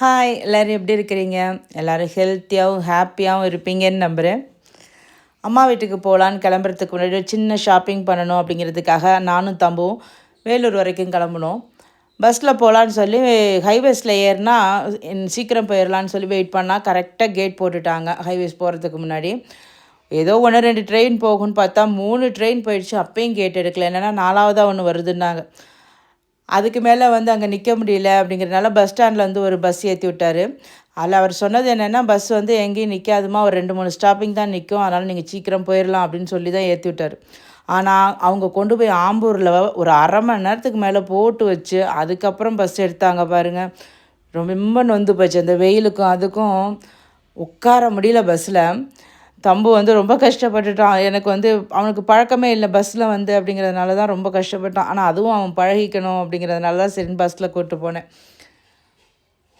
Hi எல்லோரும் எப்படி இருக்கிறீங்க? எல்லோரும் ஹெல்த்தியாகவும் ஹாப்பியாகவும் இருப்பீங்கன்னு நம்புகிறேன் அம்மா வீட்டுக்கு போகலான்னு கிளம்புறதுக்கு முன்னாடி ஒரு சின்ன ஷாப்பிங் பண்ணணும் அப்படிங்கிறதுக்காக நானும் தம்பும் வேலூர் வரைக்கும் கிளம்புனோம். பஸ்ஸில் போகலான்னு சொல்லி ஹைவேஸில் ஏறினா சீக்கிரம் போயிடலான்னு சொல்லி வெயிட் பண்ணால் கரெக்டாக கேட் போட்டுட்டாங்க ஹைவேஸ் போகிறதுக்கு முன்னாடி. ஏதோ ஒன்று ரெண்டு ட்ரெயின் போகும்னு பார்த்தா மூணு ட்ரெயின் போயிடுச்சு அப்பயும் கேட் எடுக்கல. என்னென்னா நாலாவதாக ஒன்று வருதுன்னாங்க. அதுக்கு மேலே வந்து அங்கே நிற்க முடியல அப்படிங்கிறதுனால பஸ் ஸ்டாண்டில் வந்து ஒரு பஸ் ஏற்றி விட்டார். அதில் அவர் சொன்னது என்னென்னா பஸ் வந்து எங்கேயும் நிற்காதுமா ஒரு ரெண்டு மூணு ஸ்டாப்பிங் தான் நிற்கும் அதனால் நீங்கள் சீக்கிரம் போயிடலாம் அப்படின்னு சொல்லி தான் ஏற்றி விட்டார். ஆனால் அவங்க கொண்டு போய் ஆம்பூரில் ஒரு அரை மணி நேரத்துக்கு மேலே போட்டு வச்சு அதுக்கப்புறம் பஸ் எடுத்தாங்க பாருங்கள் ரொம்ப நொந்து போச்சு. அந்த வெயிலுக்கும் அதுக்கும் உட்கார முடியல பஸ்ஸில் தம்பு வந்து ரொம்ப கஷ்டப்பட்டுட்டான். எனக்கு வந்து அவனுக்கு பழக்கமே இல்லை பஸ்ஸில் வந்து அப்படிங்கிறதுனால தான் ரொம்ப கஷ்டப்பட்டான். ஆனால் அதுவும் அவன் பழகிக்கணும் அப்படிங்கிறதுனால தான் சரி பஸ்ஸில் கூப்பிட்டு போனேன்.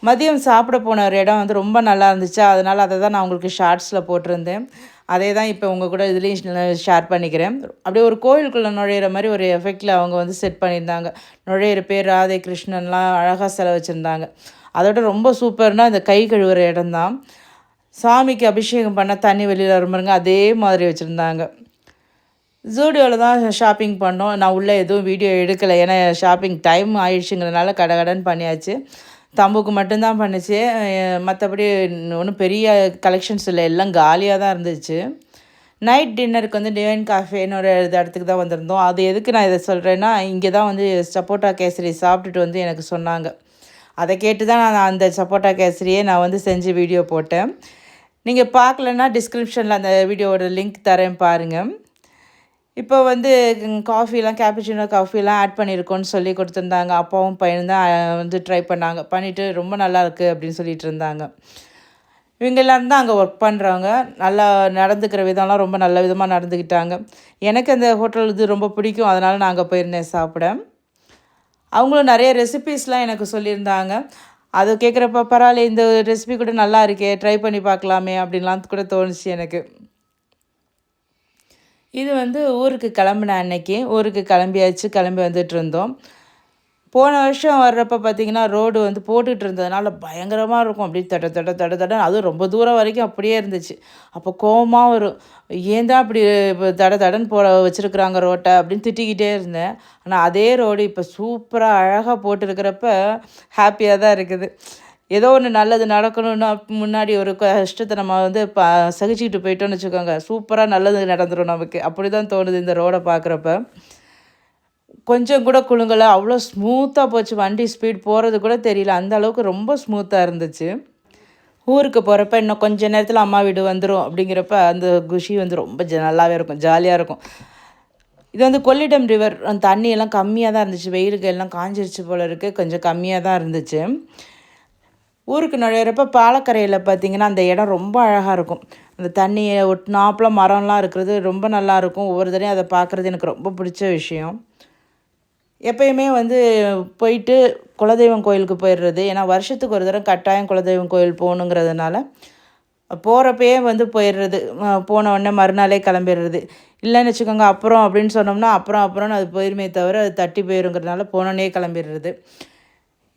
மதியம் சாப்பிட போன ஒரு இடம் வந்து ரொம்ப நல்லா இருந்துச்சு. அதனால் அதை தான் நான் உங்களுக்கு ஷார்ட்ஸில் போட்டிருந்தேன். அதே தான் இப்போ உங்கள் கூட இதுலேயும் ஷேர் பண்ணிக்கிறேன். அப்படியே ஒரு கோயிலுக்குள்ளே நுழையிற மாதிரி ஒரு எஃபெக்டில் அவங்க வந்து செட் பண்ணியிருந்தாங்க. நுழையிற பேர் ராதே கிருஷ்ணன்லாம் அழகாக செலவு வச்சுருந்தாங்க அதோட ரொம்ப சூப்பர்னால் இந்த கை கழுவுற இடம் தான் சாமிக்கு அபிஷேகம் பண்ண தண்ணி வெளியில் வருமாருங்க அதே மாதிரி வச்சுருந்தாங்க. ஜூடியோவில் தான் ஷாப்பிங் பண்ணோம். நான் உள்ளே எதுவும் வீடியோ எடுக்கலை. ஏன்னா ஷாப்பிங் டைம் ஆயிடுச்சுங்கிறதுனால கடை கடன் பண்ணியாச்சு. தம்புக்கு மட்டும்தான் பண்ணிச்சு. மற்றபடி ஒன்றும் பெரிய கலெக்ஷன்ஸ் இல்லை. எல்லாம் காலியாக தான் இருந்துச்சு. நைட் டின்னருக்கு வந்து டிவைன் காஃபேன்னு ஒரு இடத்துக்கு தான் வந்திருந்தோம். அது எதுக்கு நான் இதை சொல்கிறேன்னா இங்கே தான் வந்து சப்போட்டா கேசரி சாப்பிட்டுட்டு வந்து எனக்கு சொன்னாங்க. அதை கேட்டு தான் நான் அந்த சப்போட்டா கேசரியே நான் வந்து செஞ்சு வீடியோ போட்டேன். நீங்கள் பார்க்கலன்னா டிஸ்கிரிப்ஷனில் அந்த வீடியோவோட லிங்க் தரேன் பாருங்கள் இப்போ வந்து காஃபிலாம் கேப்பிச்சினோ காஃபிலாம் ஆட் பண்ணியிருக்கோன்னு சொல்லி கொடுத்துருந்தாங்க. அப்பாவும் பையனும் தான் வந்து ட்ரை பண்ணாங்க. பண்ணிவிட்டு ரொம்ப நல்லா இருக்குது அப்படின்னு சொல்லிட்டு இருந்தாங்க. இவங்க எல்லோரும் தான் அங்கே ஒர்க் பண்ணுறவங்க நல்லா நடந்துக்கிற விதம்லாம் ரொம்ப நல்ல விதமாக நடந்துக்கிட்டாங்க. எனக்கு அந்த ஹோட்டல் இது ரொம்ப பிடிக்கும். அதனால் நான் அங்கே போயிருந்தேன் சாப்பிட. அவங்களும் நிறைய ரெசிபீஸ்லாம் எனக்கு சொல்லியிருந்தாங்க. அது கேட்குறப்ப பரவாயில்ல இந்த ரெசிபி கூட நல்லா இருக்கே ட்ரை பண்ணி பார்க்கலாமே அப்படின்லாம் கூட தோணுச்சு எனக்கு. இது வந்து ஊருக்கு கிளம்புன அன்னைக்கு ஊருக்கு கிளம்பியாச்சு கிளம்பி வந்துட்டு இருந்தோம். போன வருஷம் வர்றப்ப பார்த்திங்கன்னா ரோடு வந்து போட்டுக்கிட்டு இருந்ததுனால பயங்கரமாக இருக்கும். அப்படியே தட தட தட தட அதுவும் ரொம்ப தூரம் வரைக்கும் அப்படியே இருந்துச்சு. அப்போ கோபமாக வரும். ஏன் தான் அப்படி இப்போ தட தடன்னு போட வச்சுருக்குறாங்க ரோட்டை அப்படின்னு திட்டிக்கிட்டே இருந்தேன். ஆனால் அதே ரோடு இப்போ சூப்பராக அழகாக போட்டுருக்கிறப்ப ஹாப்பியாக தான் இருக்குது. ஏதோ ஒன்று நல்லது நடக்கணும்னா முன்னாடி ஒரு கஷ்டத்தை நம்ம வந்து ப சகிச்சுக்கிட்டு போயிட்டோன்னு வச்சுக்கோங்க. சூப்பராக நல்லது நடந்துடும் நமக்கு. அப்படி தான் தோணுது இந்த ரோடை பார்க்குறப்ப கொஞ்சம் கூட குழுங்கலை அவ்வளோ ஸ்மூத்தாக போச்சு. வண்டி ஸ்பீட் போகிறது கூட தெரியல. அந்த அளவுக்கு ரொம்ப ஸ்மூத்தாக இருந்துச்சு. ஊருக்கு போகிறப்ப இன்னும் கொஞ்ச நேரத்தில் அம்மா வீடு வந்துடும் அப்படிங்கிறப்ப அந்த குஷி வந்து ரொம்ப ஜ நல்லாவே இருக்கும். ஜாலியாக இருக்கும். இது வந்து கொள்ளிடம் ரிவர் தண்ணியெல்லாம் கம்மியாக தான் இருந்துச்சு. வெயிலுக்கு எல்லாம் காஞ்சிருச்சு போல் இருக்குது கொஞ்சம் கம்மியாக தான் இருந்துச்சு. ஊருக்கு நுழையிறப்ப பாலக்கரையில் பார்த்திங்கன்னா அந்த இடம் ரொம்ப அழகாக இருக்கும். அந்த தண்ணியை ஒட்டினாப்பில் மரம்லாம் இருக்கிறது ரொம்ப நல்லாயிருக்கும் ஒவ்வொரு தடையும் அதை பார்க்குறது எனக்கு ரொம்ப பிடிச்ச விஷயம். எப்பயுமே வந்து போயிட்டு குலதெய்வம் கோயிலுக்கு போயிடுறது. ஏன்னா வருஷத்துக்கு ஒரு தடவை கட்டாயம் குலதெய்வம் கோயில் போகணுங்கிறதுனால போகிறப்பயே வந்து போயிடுறது. போன உடனே மறுநாளே கிளம்பிடுறது. இல்லைன்னு வச்சுக்கோங்க அப்புறம் அப்படின்னு சொன்னோம்னா அப்புறம் அப்புறம் அது போயிருமே தவிர அது தட்டி போயிருங்கிறதுனால போனோடனே கிளம்பிடுறது.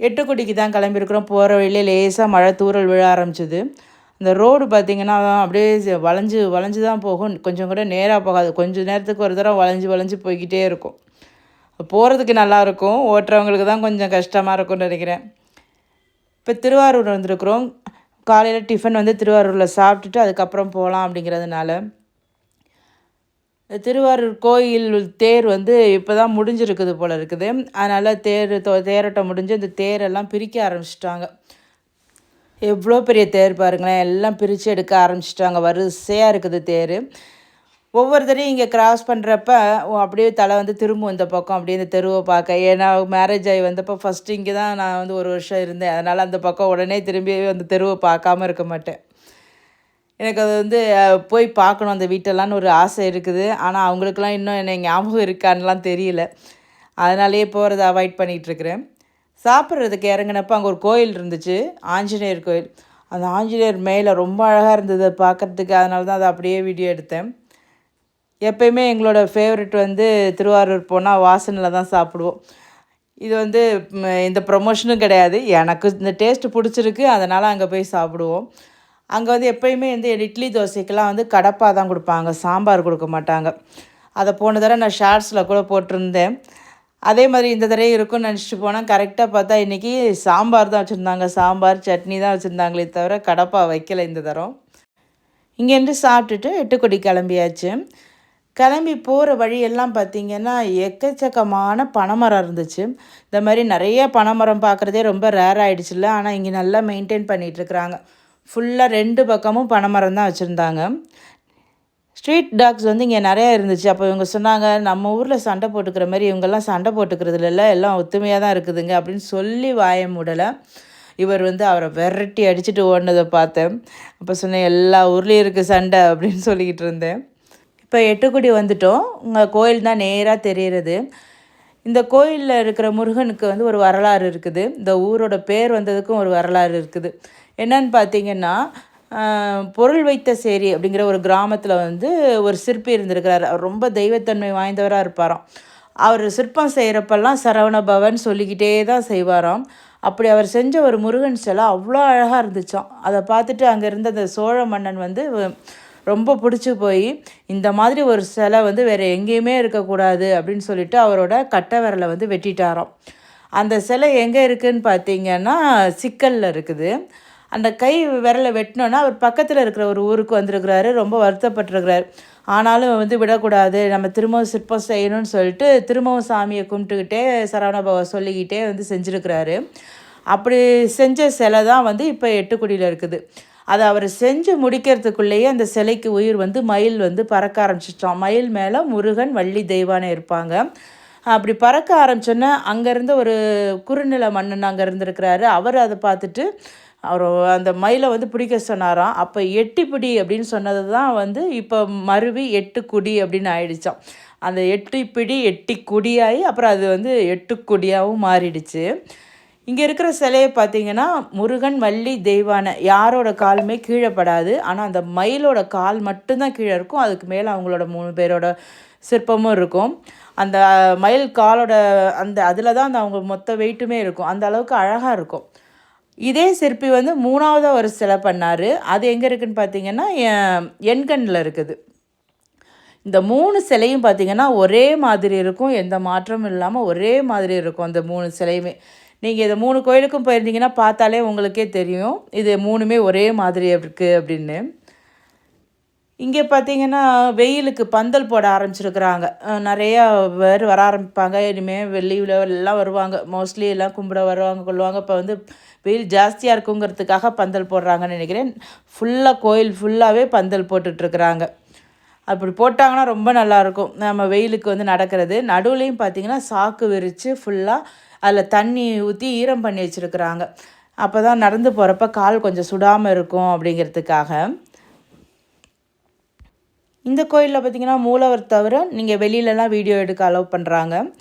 எட்டுக்குடிக்கு தான் கிளம்பியிருக்கிறோம். போகிற வழியிலே லேசாக மழை தூரல் விழ ஆரம்பிச்சிது. இந்த ரோடு பார்த்திங்கன்னா அப்படியே வளைஞ்சு வளைஞ்சு தான் போகும். கொஞ்சம் கூட நேராக போகாது. கொஞ்சம் நேரத்துக்கு ஒரு தடவை வளைஞ்சு வளைஞ்சு போய்கிட்டே இருக்கும். போகிறதுக்கு நல்லாயிருக்கும். ஓட்டுறவங்களுக்கு தான் கொஞ்சம் கஷ்டமாக இருக்கும்னு நினைக்கிறேன். இப்போ திருவாரூர் வந்திருக்குறோம். காலையில் டிஃபன் வந்து திருவாரூரில் சாப்பிட்டுட்டு அதுக்கப்புறம் போகலாம் அப்படிங்கிறதுனால. திருவாரூர் கோயில் தேர் வந்து இப்போ தான் முடிஞ்சிருக்குது போல் இருக்குது. அதனால் தேர் தேரோட்டம் முடிஞ்சு இந்த தேரெல்லாம் பிரிக்க ஆரம்பிச்சிட்டாங்க. எவ்வளோ பெரிய தேர் பாருங்களேன். எல்லாம் பிரித்து எடுக்க ஆரம்பிச்சிட்டாங்க. வரிசையாக இருக்குது தேர். ஒவ்வொருத்தரையும் இங்கே கிராஸ் பண்ணுறப்ப அப்படியே தலை வந்து திரும்பும் இந்த பக்கம் அப்படியே இந்த தெருவை பார்க்க. ஏன்னா மேரேஜ் ஆகி வந்தப்போ ஃபஸ்ட்டு இங்கே தான் நான் வந்து ஒரு வருஷம் இருந்தேன். அதனால் அந்த பக்கம் உடனே திரும்பி அந்த தெருவை பார்க்காம இருக்க மாட்டேன். எனக்கு அது வந்து போய் பார்க்கணும். அந்த வீட்டெல்லாம்னு ஒரு ஆசை இருக்குது. ஆனால் அவங்களுக்கெல்லாம் இன்னும் என்னை ஞாபகம் இருக்கான்லாம் தெரியல. அதனாலேயே போகிறத அவாய்ட் பண்ணிகிட்ருக்குறேன். சாப்பிட்றதுக்கு இறங்கினப்போ அங்கே ஒரு கோயில் இருந்துச்சு. ஆஞ்சநேயர் கோயில். அந்த ஆஞ்சநேயர் மேலே ரொம்ப அழகாக இருந்தது பார்க்குறதுக்கு. அதனால தான் அதை அப்படியே வீடியோ எடுத்தேன். எப்பயுமே எங்களோட ஃபேவரெட் வந்து திருவாரூர் போனால் வாசனில் தான் சாப்பிடுவோம். இது வந்து இந்த ப்ரொமோஷனும் கிடையாது. எனக்கு இந்த டேஸ்ட்டு பிடிச்சிருக்கு அதனால் அங்கே போய் சாப்பிடுவோம். அங்கே வந்து எப்பயுமே வந்து இட்லி தோசைக்கெல்லாம் வந்து கடப்பாக தான் கொடுப்பாங்க சாம்பார் கொடுக்க மாட்டாங்க. அதை போன தடவை நான் ஷார்ட்ஸில் கூட போட்டிருந்தேன். அதே மாதிரி இந்த தடவை இருக்கும்னு நினச்சிட்டு போனால் கரெக்டாக பார்த்தா இன்றைக்கி சாம்பார் தான் வச்சுருந்தாங்க. சாம்பார் சட்னி தான் வச்சுருந்தாங்களே தவிர கடப்பாக வைக்கல இந்த தரம். இங்கேருந்து சாப்பிட்டுட்டு எட்டுக்கொடி கிளம்பியாச்சு. கிளம்பி போகிற வழியெல்லாம் பார்த்திங்கன்னா எக்கச்சக்கமான பனைமரம் இருந்துச்சு. இந்த மாதிரி நிறைய பனைமரம் பார்க்குறதே ரொம்ப ரேர் ஆகிடுச்சுல ஆனால் இங்கே நல்லா மெயின்டைன் பண்ணிகிட்ருக்குறாங்க ஃபுல்லாக ரெண்டு பக்கமும் பனைமரம் தான் வச்சுருந்தாங்க. ஸ்ட்ரீட் டாக்ஸ் வந்து இங்கே நிறையா இருந்துச்சு. அப்போ இவங்க சொன்னாங்க நம்ம ஊரில் சண்டை போட்டுக்கிற மாதிரி இவங்கெல்லாம் சண்டை போட்டுக்கிறது இல்லைல்ல எல்லாம் ஒத்துமையாக தான் இருக்குதுங்க அப்படின்னு சொல்லி வாய மூடலை. இவர் வந்து அவரை விரட்டி அடிச்சுட்டு ஓடினதை பார்த்தேன். அப்போ சொன்னேன் எல்லா ஊர்லேயும் இருக்குது சண்டை அப்படின்னு சொல்லிக்கிட்டு இருந்தேன். இப்போ எட்டுக்குடி வந்துட்டோம். உங்கள் கோயில் தான் நேராக தெரிகிறது இந்த கோயிலில் இருக்கிற முருகனுக்கு வந்து ஒரு வரலாறு இருக்குது. இந்த ஊரோட பேர் வந்ததுக்கும் ஒரு வரலாறு இருக்குது. என்னன்னு பார்த்தீங்கன்னா பொருள் வைத்த சேரி அப்படிங்கிற ஒரு கிராமத்தில் வந்து ஒரு சிற்பி இருந்திருக்கிறார். அவர் ரொம்ப தெய்வத்தன்மை வாய்ந்தவராக இருப்பாராம். அவர் சிற்பம் செய்கிறப்பெல்லாம் சரவண பவன் சொல்லிக்கிட்டே தான் செய்வாராம். அப்படி அவர் செஞ்ச ஒரு முருகன் சிலை அவ்வளோ அழகாக இருந்துச்சான் அதை பார்த்துட்டு அங்கே இருந்த அந்த சோழ மன்னன் வந்து ரொம்ப பிடிச்சி போய் இந்த மாதிரி ஒரு சிலை வந்து வேறு எங்கேயுமே இருக்கக்கூடாது அப்படின்னு சொல்லிட்டு அவரோட கட்டை விரலை வந்து வெட்டிட்டாராம். அந்த சிலை எங்கே இருக்குதுன்னு பார்த்தீங்கன்னா சிக்கலில் இருக்குது. அந்த கை விரலை வெட்டினோன்னா அவர் பக்கத்தில் இருக்கிற ஒரு ஊருக்கு வந்திருக்கிறாரு ரொம்ப வருத்தப்பட்டிருக்கிறாரு. ஆனாலும் வந்து விடக்கூடாது நம்ம திரும்பவும் சிற்பம் செய்யணும்னு சொல்லிட்டு திரும்பவும் சாமியை கும்பிட்டுக்கிட்டே சரவணபவ சொல்லிக்கிட்டே வந்து செஞ்சுருக்கிறாரு. அப்படி செஞ்ச சிலை தான் வந்து இப்போ எட்டுக்குடியில் இருக்குது. அதை அவர் செஞ்சு முடிக்கிறதுக்குள்ளேயே அந்த சிலைக்கு உயிர் வந்து மயில் வந்து பறக்க ஆரம்பிச்சிட்டான். மயில் மேலே முருகன் வள்ளி தெய்வானை இருப்பாங்க. அப்படி பறக்க ஆரம்பிச்சோன்னே அங்கேருந்து ஒரு குறுநில மன்னன் அங்கே இருந்திருக்கிறாரு. அவர் அதை பார்த்துட்டு அவர் அந்த மயிலை வந்து பிடிக்க சொன்னாராம். அப்போ எட்டிப்பிடி அப்படின்னு சொன்னது தான் வந்து இப்போ மருவி எட்டு குடி அப்படின்னு ஆயிடுச்சான் அந்த எட்டு பிடி எட்டி குடியாகி அப்புறம் அது வந்து எட்டு குடியாகவும் மாறிடுச்சு. இங்கே இருக்கிற சிலையை பார்த்தீங்கன்னா முருகன் வள்ளி தெய்வானை யாரோட காலுமே கீழே படாது. ஆனால் அந்த மயிலோட கால் மட்டும்தான் கீழே இருக்கும். அதுக்கு மேலே அவங்களோட மூணு பேரோட சிற்பமும் இருக்கும். அந்த மயில் காலோட அந்த அதில் தான் அந்த அவங்க மொத்த வெயிட்டுமே இருக்கும். அந்த அளவுக்கு அழகாக இருக்கும். இதே சிற்பி வந்து மூணாவதாக ஒரு சிலை பண்ணார். அது எங்கே இருக்குதுன்னு பார்த்தீங்கன்னா எண்கண்ணில் இருக்குது. இந்த மூணு சிலையும் பார்த்திங்கன்னா ஒரே மாதிரி இருக்கும். எந்த மாற்றமும் இல்லாமல் ஒரே மாதிரி இருக்கும் அந்த மூணு சிலையுமே. நீங்கள் இது மூணு கோயிலுக்கும் போயிருந்தீங்கன்னா பார்த்தாலே உங்களுக்கே தெரியும். இது மூணுமே ஒரே மாதிரி இருக்குது அப்படின்னு. இங்கே பார்த்தீங்கன்னா வெயிலுக்கு பந்தல் போட ஆரம்பிச்சிருக்கிறாங்க. நிறையா பேர் வர ஆரம்பிப்பாங்க. இனிமேல் வெள்ளியில் எல்லாம் வருவாங்க. மோஸ்ட்லி எல்லாம் கும்பிட வருவாங்க கொள்வாங்க இப்போ வந்து வெயில் ஜாஸ்தியாக இருக்குங்கிறதுக்காக பந்தல் போடுறாங்கன்னு நினைக்கிறேன். ஃபுல்லாக கோயில் ஃபுல்லாகவே பந்தல் போட்டுட்ருக்குறாங்க. அப்படி போட்டாங்கன்னா ரொம்ப நல்லாயிருக்கும் நம்ம வெயிலுக்கு வந்து நடக்கிறது. நடுவுலையும் பார்த்தீங்கன்னா சாக்கு விரித்து ஃபுல்லாக அதில் தண்ணி ஊற்றி ஈரம் பண்ணி வச்சுருக்குறாங்க. அப்போ தான் நடந்து போகிறப்ப கால் கொஞ்சம் சுடாமல் இருக்கும் அப்படிங்கிறதுக்காக. இந்த கோயிலில் பார்த்தீங்கன்னா மூலவர் தவிர நீங்கள் வெளியிலலாம் வீடியோ எடுக்க அலோவ் பண்ணுறாங்க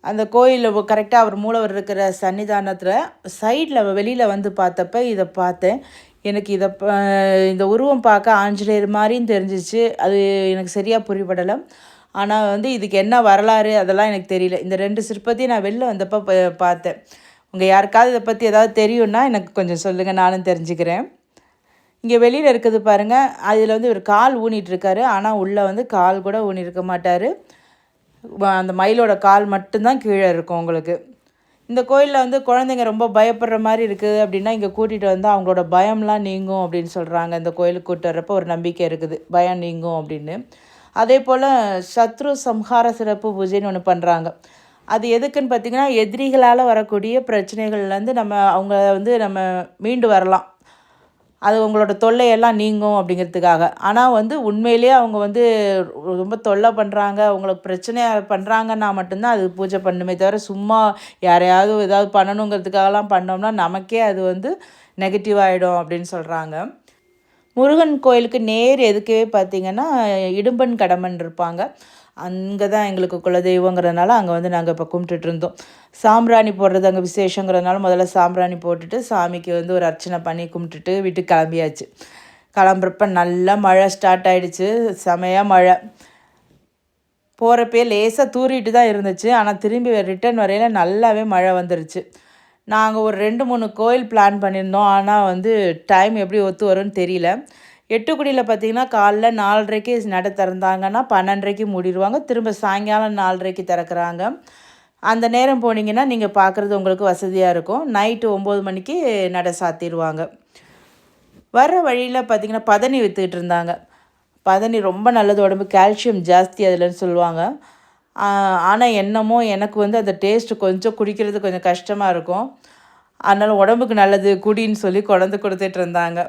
அந்த கோயிலில் கரெக்டாக அவர் மூலவர் இருக்கிற சன்னிதானத்தில் சைடில் வெளியில் வந்து பார்த்தப்ப இதை பார்த்தேன். எனக்கு இதை ப- இந்த உருவம் பார்க்க ஆஞ்சநேயர் மாதிரியும் தெரிஞ்சிச்சு. அது எனக்கு சரியாக புரிபடலை. ஆனால் வந்து இதுக்கு என்ன வரலாறு அதெல்லாம் எனக்கு தெரியல. இந்த ரெண்டு சிற்பத்தையும் நான் வெளில வந்தப்போ பார்த்தேன். உங்கள் யாருக்காவது இதை பற்றி ஏதாவது தெரியும்னா எனக்கு கொஞ்சம் சொல்லுங்கள் நானும் தெரிஞ்சுக்கிறேன். இங்கே வெளியில் இருக்குது பாருங்கள் அதில் வந்து இவர் கால் ஊனிட்டு ஆனால் உள்ளே வந்து கால் கூட ஊனியிருக்க மாட்டார். அந்த மயிலோட கால் மட்டும்தான் கீழே இருக்கும் உங்களுக்கு. இந்த கோயிலில் வந்து குழந்தைங்க ரொம்ப பயப்படுற மாதிரி இருக்குது அப்படின்னா இங்கே கூட்டிகிட்டு வந்து அவங்களோட பயம்லாம் நீங்கும் அப்படின்னு சொல்கிறாங்க இந்த கோயிலுக்கு கூட்டு வர்றப்போ ஒரு நம்பிக்கை இருக்குது. பயம் நீங்கும் அப்படின்னு. அதே போல் சத்ரு சம்ஹார சிறப்பு பூஜைன்னு ஒன்று பண்ணுறாங்க அது எதுக்குன்னு பார்த்தீங்கன்னா எதிரிகளால் வரக்கூடிய பிரச்சனைகள்லேருந்து நம்ம அவங்க வந்து நம்ம மீண்டு வரலாம். அது உங்களோட தொல்லையெல்லாம் நீங்கும் அப்படிங்கிறதுக்காக. ஆனால் வந்து உண்மையிலேயே அவங்க வந்து ரொம்ப தொல்லை பண்ணுறாங்க அவங்களுக்கு பிரச்சனையாக பண்ணுறாங்கன்னா மட்டும்தான் அது பூஜை பண்ணுமே தவிர சும்மா யாரையாவது ஏதாவது பண்ணணுங்கிறதுக்காகலாம் பண்ணோம்னா நமக்கே அது வந்து நெகட்டிவ் ஆகிடும் அப்படின்னு சொல்கிறாங்க முருகன் கோயிலுக்கு நேர் எதுக்கே பார்த்தீங்கன்னா இடும்பன் கடமன் இருப்பாங்க. அங்கே தான் எங்களுக்கு குலதெய்வங்கிறதுனால அங்கே வந்து நாங்கள் இப்போ கும்பிட்டுட்டு இருந்தோம். சாம்பிராணி போடுறது அங்கே விசேஷங்கிறதுனால முதல்ல சாம்பிராணி போட்டுட்டு சாமிக்கு வந்து ஒரு அர்ச்சனை பண்ணி கும்பிட்டுட்டு வீட்டுக்கு கிளம்பியாச்சு. கிளம்புறப்ப நல்லா மழை ஸ்டார்ட் ஆகிடுச்சு செமையாக மழை. போகிறப்பே லேசாக தூறிட்டு தான் இருந்துச்சு. ஆனால் திரும்பி ரிட்டர்ன் வரையில் நல்லாவே மழை வந்துருச்சு. நாங்கள் ஒரு ரெண்டு மூணு கோயில் பிளான் பண்ணியிருந்தோம். ஆனால் வந்து டைம் எப்படி ஒத்து வரும்னு தெரியல. எட்டுக்குடியில் பார்த்தீங்கன்னா காலைல நாலரைக்கு நட திறந்தாங்கன்னா பன்னெண்டரைக்கு மூடிடுவாங்க. திரும்ப சாயங்காலம் நாலரைக்கு திறக்கிறாங்க. அந்த நேரம் போனீங்கன்னா நீங்கள் பார்க்குறது உங்களுக்கு வசதியாக இருக்கும். நைட்டு ஒம்பது மணிக்கு நட சாத்திடுவாங்க. வர வழியில் பார்த்திங்கன்னா பதனி விற்றுக்கிட்டு இருந்தாங்க. பதனி ரொம்ப நல்லது உடம்பு. கால்சியம் ஜாஸ்தி அதில்னு சொல்லுவாங்க. ஆனால் என்னமோ எனக்கு வந்து அந்த டேஸ்ட்டு கொஞ்சம் குடிக்கிறது கொஞ்சம் கஷ்டமாக இருக்கும். அதனால் உடம்புக்கு நல்லது குடின்னு சொல்லி கொண்டு கொடுத்துட்டு இருந்தாங்க.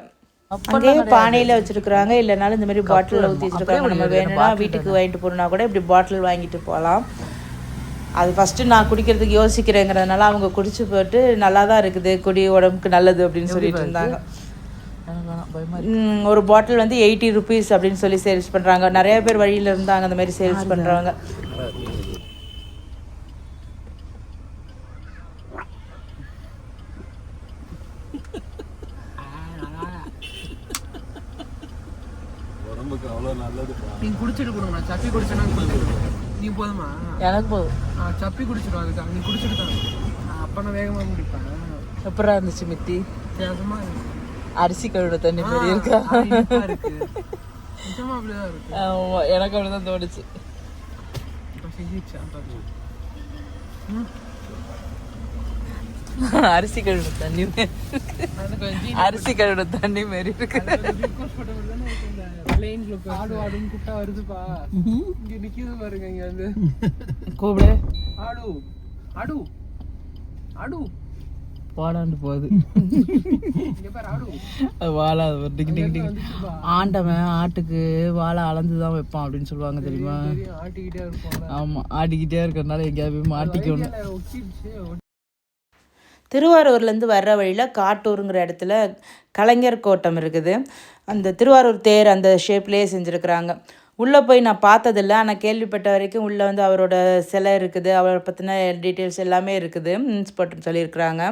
அங்கேயே பானையில் வச்சுருக்குறாங்க. இல்லைனாலும் இந்த மாதிரி பாட்டிலில் ஊற்றி வச்சுருக்காங்க நம்ம வேணும்னா வீட்டுக்கு வாங்கிட்டு போகணுன்னா கூட இப்படி பாட்டில் வாங்கிட்டு போகலாம். அது ஃபஸ்ட்டு நான் குடிக்கிறதுக்கு யோசிக்கிறேங்கிறதுனால அவங்க குடிச்சு போட்டு நல்லா தான் இருக்குது. குடி உடம்புக்கு நல்லது அப்படின்னு சொல்லிட்டு இருந்தாங்க. ஒரு பாட்டில் வந்து எயிட்டி ருபீஸ் அப்படின்னு சொல்லி சேல்ஸ் பண்ணுறாங்க நிறைய பேர் வழியில் இருந்தாங்க அந்த மாதிரி சேல்ஸ் பண்ணுறவங்க உடம்புக்கு அவ்வளோ நல்லது. நீ குடிச்சிட்டு கொடுங்க சப்பி குடிச்சேன்னா நீ போதுமா? எனக்கு போதும். சப்பி குடிச்சிடும் அதுக்கு. நீ குடிச்சிட்டு தான் நான் அப்போ நான் வேகமாக குடிப்பேன். எப்படா இருந்துச்சு மித்தி? வித்தியாசமா அரிசி கழுவிட தண்ணி மாதிரி இருக்கா? இருக்கு. நிஜமா அப்படிதான் இருக்கு. ஆமா, எனக்கு அப்படிதான் தோணுச்சு. அரிசி கழுவிட தண்ணி மாதிரி. அது கொஞ்சம் அரிசி கழுவிட தண்ணி மாதிரி இருக்கு. ஆடு ஆடுன்னு கூப்பிட்டா வருதுப்பா. இங்க நிக்குது பாருங்க இங்க வந்து. கூப்பிடு. ஆடு ஆடு ஆடு. வாடாண்டு போகுது. வாழை டிங் டிங் வந்துச்சுப்பா. ஆண்டவன் ஆட்டுக்கு வாழை அளந்து தான் வைப்பான் அப்படின்னு சொல்லுவாங்க தெரியுமா ஆமா ஆடிக்கிட்டே இருக்கிறதுனால எங்கேயாவது போய் மாட்டிக்கணும் திருவாரூர்லேருந்து வர்ற வழியில் காட்டூருங்கிற இடத்துல கலைஞர் கோட்டம் இருக்குது. அந்த திருவாரூர் தேர் அந்த ஷேப்லேயே செஞ்சுருக்குறாங்க. உள்ளே போய் நான் பார்த்ததில்ல. ஆனால் கேள்விப்பட்ட வரைக்கும் உள்ளே வந்து அவரோட சிலை இருக்குது. அவரை பற்றின டீட்டெயில்ஸ் எல்லாமே இருக்குது. இன்ஸ்பர்ட்னு சொல்லியிருக்கிறாங்க.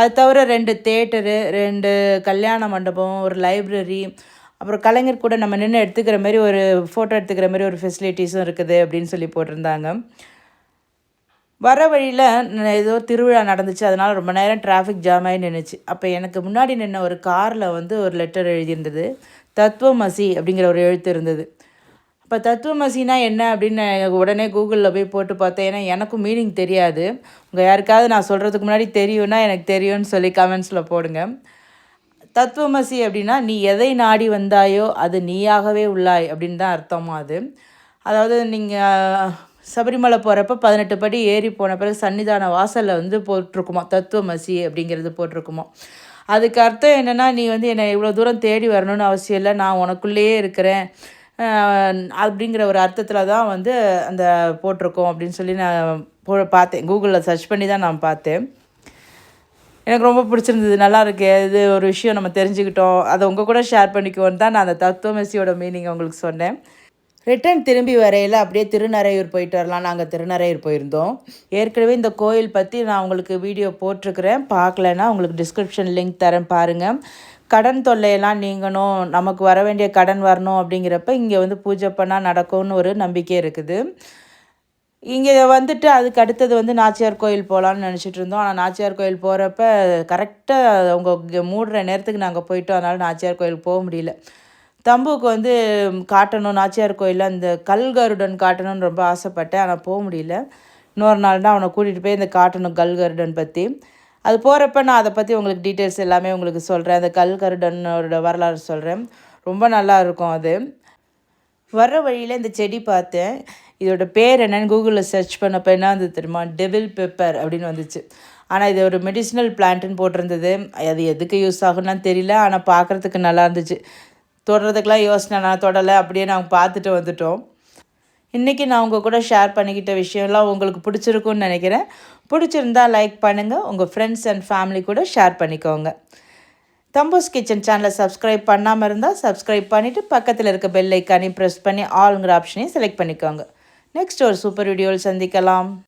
அது தவிர ரெண்டு தேட்டரு ரெண்டு கல்யாண மண்டபம் ஒரு லைப்ரரி அப்புறம் கலைஞர் கூட நம்ம நின்று எடுத்துக்கிற மாதிரி ஒரு ஃபோட்டோ எடுத்துக்கிற மாதிரி ஒரு ஃபெசிலிட்டிஸும் இருக்குது அப்படின்னு சொல்லி போட்டிருந்தாங்க. வர வழியில் ஏதோ திருவிழா நடந்துச்சு. அதனால் ரொம்ப நேரம் டிராஃபிக் ஜாம் ஆகி நின்றுச்சு அப்போ எனக்கு முன்னாடி நின்ன ஒரு காரில் வந்து ஒரு லெட்டர் எழுதியிருந்தது. தத்துவமசி அப்படிங்கிற ஒரு எழுத்து இருந்தது. இப்போ தத்துவமசினா என்ன அப்படின்னு உடனே கூகுளில் போய் போட்டு பார்த்தேன். ஏன்னா எனக்கும் மீனிங் தெரியாது. உங்கள் யாருக்காவது நான் சொல்கிறதுக்கு முன்னாடி தெரியும்னா எனக்கு தெரியும்னு சொல்லி கமெண்ட்ஸில் போடுங்க. தத்துவமசி அப்படின்னா நீ எதை நாடி வந்தாயோ அது நீயாகவே உள்ளாய் அப்படின்னு தான் அர்த்தமா அது. அதாவது நீங்கள் சபரிமலை போகிறப்ப பதினெட்டு படி ஏறி போன பிறகு சன்னிதான வாசலில் வந்து போட்டிருக்குமா? தத்துவமசி அப்படிங்கிறது போட்டிருக்குமா? அதுக்கு அர்த்தம் என்னென்னா நீ வந்து என்னை இவ்வளோ தூரம் தேடி வரணும்னு அவசியம் இல்லை. நான் உனக்குள்ளேயே இருக்கிறேன். அப்படிங்கிற ஒரு அர்த்தத்தில் தான் வந்து அந்த போட்டிருக்கோம் அப்படின்னு சொல்லி நான் போ பார்த்தேன். கூகுளில் சர்ச் பண்ணி தான் நான் பார்த்தேன். எனக்கு ரொம்ப பிடிச்சிருந்தது. நல்லா இருக்கு. இது ஒரு விஷயம் நம்ம தெரிஞ்சுக்கிட்டோம். அதை உங்கள் கூட ஷேர் பண்ணிக்குவோன்னு தான் நான் அந்த தத்துவமசியோட மீனிங் உங்களுக்கு சொன்னேன். ரிட்டர்ன் திரும்பி வரையில் அப்படியே திருநறையூர் போயிட்டு வரலாம் நாங்கள் திருநறையூர் போயிருந்தோம். ஏற்கனவே இந்த கோயில் பற்றி நான் உங்களுக்கு வீடியோ போட்டிருக்கிறேன். பார்க்கலன்னா உங்களுக்கு டிஸ்கிரிப்ஷன் லிங்க் தரேன் பாருங்கள் கடன் தொல்லையெல்லாம் நீங்கணும். நமக்கு வர வேண்டிய கடன் வரணும் அப்படிங்கிறப்ப இங்கே வந்து பூஜை பண்ணால் நடக்கும்னு ஒரு நம்பிக்கை இருக்குது. இங்கே வந்துட்டு அதுக்கு அடுத்தது வந்து நாச்சியார் கோயில் போகலான்னு நினச்சிட்டு இருந்தோம். ஆனால் நாச்சியார் கோயில் போகிறப்ப கரெக்டாக அவங்க மூடுற நேரத்துக்கு நாங்கள் போயிட்டோம். அதனால் நாச்சியார் கோயில் போக முடியல. தம்புவுக்கு வந்து காட்டணும் நாச்சியார் கோயிலில் அந்த கல்கருடன் காட்டணும்னு ரொம்ப ஆசைப்பட்டேன். ஆனால் போக முடியல. இன்னொரு நாள் தான் அவனை கூட்டிகிட்டு போய் இந்த காட்டணும் கல்கருடன் பற்றி அது போகிறப்ப நான் அதை பற்றி உங்களுக்கு டீட்டெயில்ஸ் எல்லாமே உங்களுக்கு சொல்கிறேன் அந்த கல்கருடனோட வரலாறு சொல்கிறேன் ரொம்ப நல்லா இருக்கும் அது. வர்ற வழியில் இந்த செடி பார்த்தேன். இதோட பேர் என்னன்னு கூகுளில் சர்ச் பண்ணப்போ என்ன வந்து தெரியுமா? டெவில் பெப்பர் அப்படின்னு வந்துச்சு. ஆனால் இது ஒரு மெடிசினல் பிளான்ட்டுன்னு போட்டிருந்தது. அது எதுக்கு யூஸ் ஆகும்லாம் தெரியல. ஆனால் பார்க்குறதுக்கு நல்லா இருந்துச்சு. தொடுறதுக்கெலாம் யோசனை நான் தொடலை அப்படியே நாங்கள் பார்த்துட்டு வந்துட்டோம். இன்றைக்கி நான் உங்கள் கூட ஷேர் பண்ணிக்கிட்ட விஷயம்லாம் உங்களுக்கு பிடிச்சிருக்குன்னு நினைக்கிறேன். பிடிச்சிருந்தா லைக் பண்ணுங்கள் உங்கள் ஃப்ரெண்ட்ஸ் அண்ட் ஃபேமிலி கூட ஷேர் பண்ணிக்கோங்க. தம்போஸ் கிச்சன் சேனலை சப்ஸ்கிரைப் பண்ணாமல் இருந்தால் சப்ஸ்கிரைப் பண்ணிவிட்டு பக்கத்தில் இருக்க பெல் ஐக்கானையும் ப்ரெஸ் பண்ணி ஆளுங்கிற ஆப்ஷனையும் செலக்ட் பண்ணிக்கோங்க. நெக்ஸ்ட் ஒரு சூப்பர் வீடியோவில் சந்திக்கலாம்.